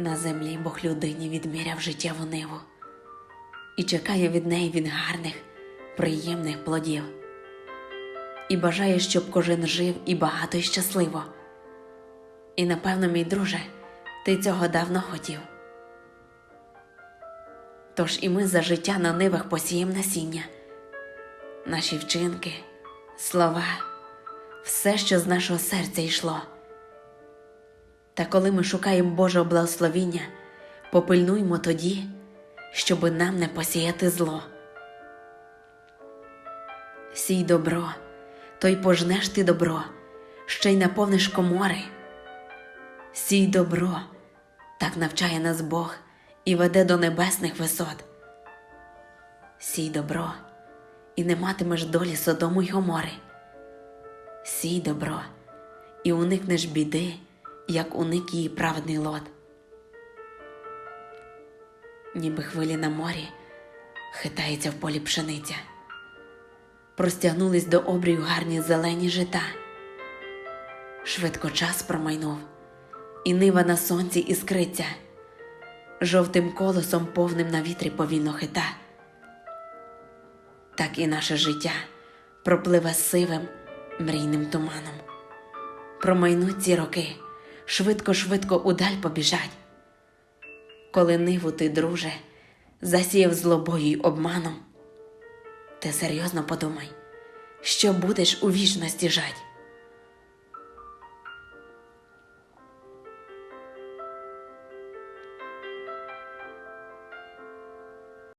На землі Бог людині відміряв життєву ниву і чекає від неї він гарних, приємних плодів. І бажає, щоб кожен жив і багато і щасливо. І напевно, мій друже, ти цього давно хотів. Тож і ми за життя на нивах посієм насіння, наші вчинки, слова, все, що з нашого серця йшло. Та коли ми шукаємо Божого благословіння, попильнуймо тоді, щоби нам не посіяти зло. Сій добро, то й пожнеш ти добро, ще й наповниш комори. Сій добро, так навчає нас Бог і веде до небесних висот. Сій добро, і не матимеш долі Содому й Гомори. Сій добро, і уникнеш біди, як уник її праведний лот. Ніби хвилі на морі хитається в полі пшениця. Простягнулись до обрію гарні зелені жита. Швидко час промайнув, і нива на сонці іскриться, жовтим колесом повним на вітрі повільно хита. Так і наше життя пропливе сивим мрійним туманом. Промайнуть ці роки, швидко-швидко удаль побіжать. Коли ниву ти, друже, засіяв злобою й обманом, ти серйозно подумай, що будеш у вічності жать.